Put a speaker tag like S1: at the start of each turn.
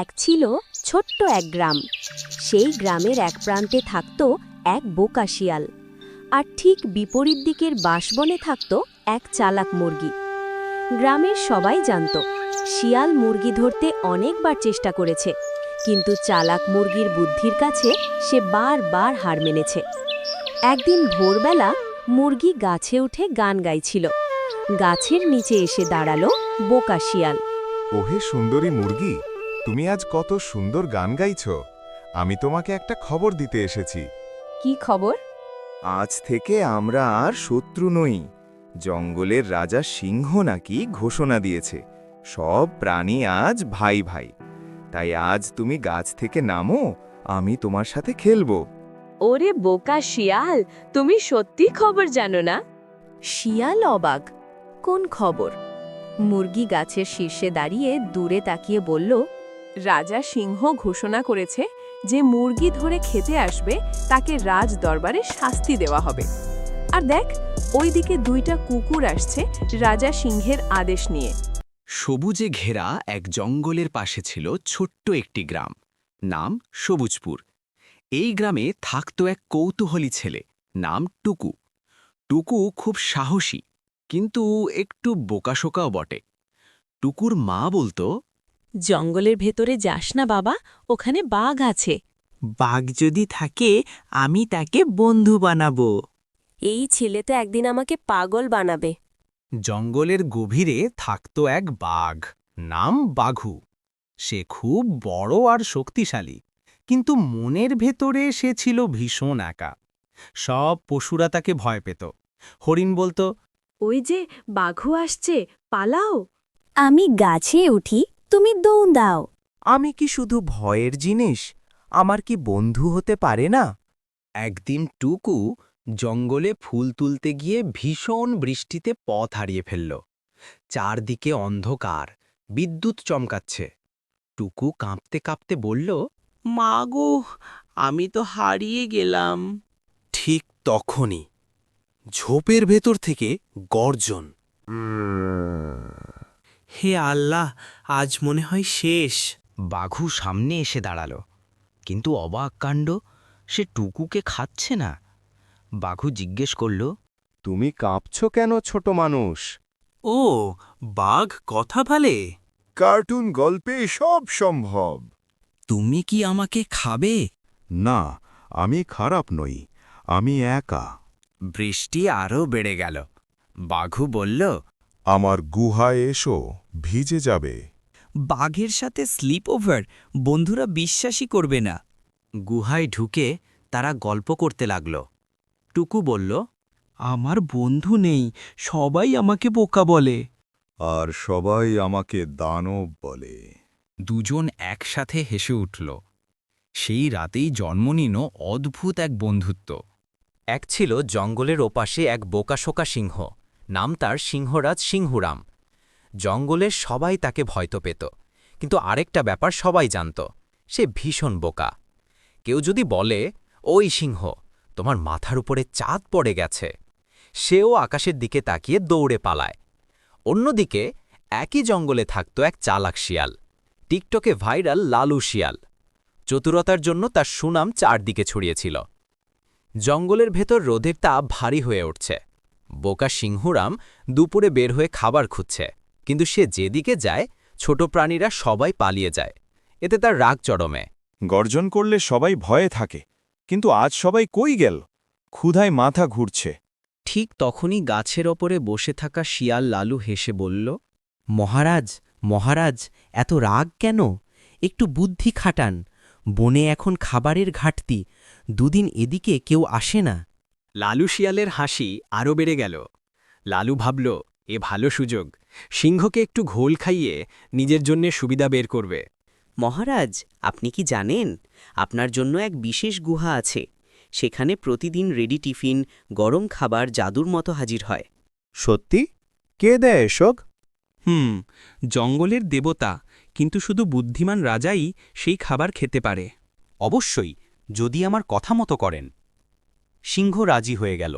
S1: এক ছিল ছোট্ট এক গ্রাম। সেই গ্রামের এক প্রান্তে থাকত এক বোকা শিয়াল। আর ঠিক বিপরীত দিকের বাঁশবনে থাকত এক চালাক মুরগি। গ্রামের সবাই জানত, শিয়াল মুরগি ধরতে অনেকবার চেষ্টা করেছে, কিন্তু চালাক মুরগির বুদ্ধির কাছে সে বারবার হার মেনেছে। একদিন ভোরবেলা মুরগি গাছে উঠে গান গাইছিল। গাছের নিচে এসে দাঁড়াল বোকা শিয়াল।
S2: ওহে সুন্দরী মুরগি তুমি আজ কত সুন্দর গান গাইছ। আমি তোমাকে একটা খবর দিতে এসেছি।
S1: কি খবর?
S3: আজ থেকে আমরা আর শত্রু নই। জঙ্গলের রাজা সিংহ নাকি ঘোষণা দিয়েছে। সব প্রাণী আজ ভাই ভাই। তাই আজ তুমি গাছ থেকে নামো আমি তোমার সাথে খেলব।
S4: ওরে বোকা শিয়াল তুমি সত্যি খবর জানো না?
S1: শিয়াল অবাক। কোন খবর? মুরগি গাছের শীর্ষে দাঁড়িয়ে দূরে তাকিয়ে বলল
S4: রাজা সিংহ ঘোষণা করেছে যে মুরগি ধরে খেতে আসবে, তাকে রাজ দরবারে শাস্তি দেওয়া হবে। আর দেখ, ওইদিকে দুইটা কুকুর আসছে রাজা সিংহের আদেশ নিয়ে।
S5: সবুজে ঘেরা এক জঙ্গলের পাশে ছিল ছোট্ট একটি গ্রাম, নাম সবুজপুর। এই গ্রামে থাকত এক কৌতূহলী ছেলে, নাম টুকু। টুকু খুব সাহসী, কিন্তু একটু বোকাশোকাও বটে। টুকুর মা বলতো
S4: জঙ্গলের ভেতরে যাস না বাবা ওখানে বাঘ আছে।
S6: বাঘ যদি থাকে আমি তাকে বন্ধু বানাবো।
S1: এই ছেলে তো একদিন আমাকে পাগল বানাবে।
S5: জঙ্গলের গভীরে থাকত এক বাঘ নাম বাঘু। সে খুব বড় আর শক্তিশালী কিন্তু মনের ভেতরে সে ছিল ভীষণ একা। সব পশুরা তাকে ভয় পেত। হরিণ বলতো
S4: ওই যে বাঘু আসছে পালাও।
S1: আমি গাছে উঠি তুমি দৌড় দাও।
S6: আমি কি শুধু ভয়ের জিনিস? আমার কি বন্ধু হতে পারে না?
S5: একদিন টুকু জঙ্গলে ফুল তুলতে গিয়ে ভীষণ বৃষ্টিতে পথ হারিয়ে ফেলল। চারদিকে অন্ধকার বিদ্যুৎ চমকাচ্ছে। টুকু কাঁপতে কাঁপতে বলল
S6: মাগো আমি তো হারিয়ে গেলাম।
S5: ঠিক তখনই ঝোপের ভেতর থেকে গর্জন।
S6: হে আল্লাহ আজ মনে হয় শেষ।
S5: বাঘু সামনে এসে দাঁড়াল। কিন্তু অবাক কাণ্ড সে টুকুকে খাচ্ছে না। বাঘু জিজ্ঞেস করল
S3: তুমি কাঁপছ কেন ছোট মানুষ?
S6: ও বাঘ কথা ভালে
S2: কার্টুন গল্পে সব সম্ভব।
S5: তুমি কি আমাকে খাবে?
S2: না আমি খারাপ নই আমি একা।
S5: বৃষ্টি আরও বেড়ে গেল। বাঘু বলল
S2: আমার গুহায় এসো। ভিজে যাবে।
S6: বাঘের সাথে স্লিপ ওভার বন্ধুরা বিশ্বাসই করবে না।
S5: গুহায় ঢুকে তারা গল্প করতে লাগল। টুকু বলল
S6: আমার বন্ধু নেই সবাই আমাকে বোকা বলে।
S2: আর সবাই আমাকে দানব বলে।
S5: দুজন একসাথে হেসে উঠল। সেই রাতেই জন্ম নিল অদ্ভুত এক বন্ধুত্ব।
S7: এক ছিল জঙ্গলের ওপাশে এক বোকাশোকা সিংহ। নাম তার সিংহরাজ সিংহুরাম। জঙ্গলের সবাই তাকে ভয়তো পেত। কিন্তু আরেকটা ব্যাপার সবাই জানত, সে ভীষণ বোকা। কেউ যদি বলে, ওই সিংহ, তোমার মাথার উপরে চাঁদ পড়ে গেছে। সেও আকাশের দিকে তাকিয়ে দৌড়ে পালায়। অন্যদিকে একই জঙ্গলে থাকত এক চালাক শিয়াল, টিকটকে ভাইরাল লালু শিয়াল। চতুরতার জন্য তার সুনাম চারদিকে ছড়িয়েছিল। জঙ্গলের ভেতর রোদের তাপ ভারী হয়ে উঠছে। বোকা সিংহুরাম দুপুরে বের হয়ে খাবার খুঁজছে। কিন্তু সে যেদিকে যায় ছোট প্রাণীরা সবাই পালিয়ে যায়। এতে তার রাগ চরমে।
S3: গর্জন করলে সবাই ভয়ে থাকে কিন্তু আজ সবাই কই গেল? ক্ষুধায় মাথা ঘুরছে।
S7: ঠিক তখনই গাছের ওপরে বসে থাকা শিয়াল লালু হেসে বলল মহারাজ মহারাজ এত রাগ কেন? একটু বুদ্ধি খাটান। বনে এখন খাবারের ঘাটতি দুদিন এদিকে কেউ আসে না।
S5: লালু শিয়ালের হাসি আরও বেড়ে গেল। লালু ভাবল এ ভালো সুযোগ। সিংহকে একটু ঘোল খাইয়ে নিজের জন্যে সুবিধা বের করবে।
S8: মহারাজ আপনি কি জানেন? আপনার জন্য এক বিশেষ গুহা আছে। সেখানে প্রতিদিন রেডি টিফিন গরম খাবার জাদুর মতো হাজির হয়।
S3: সত্যি? কে দেয় এসব?
S6: হুম জঙ্গলের দেবতা কিন্তু শুধু বুদ্ধিমান রাজাই সেই খাবার খেতে পারে।
S7: অবশ্যই যদি আমার কথা মতো করেন। সিংহ রাজি হয়ে গেল।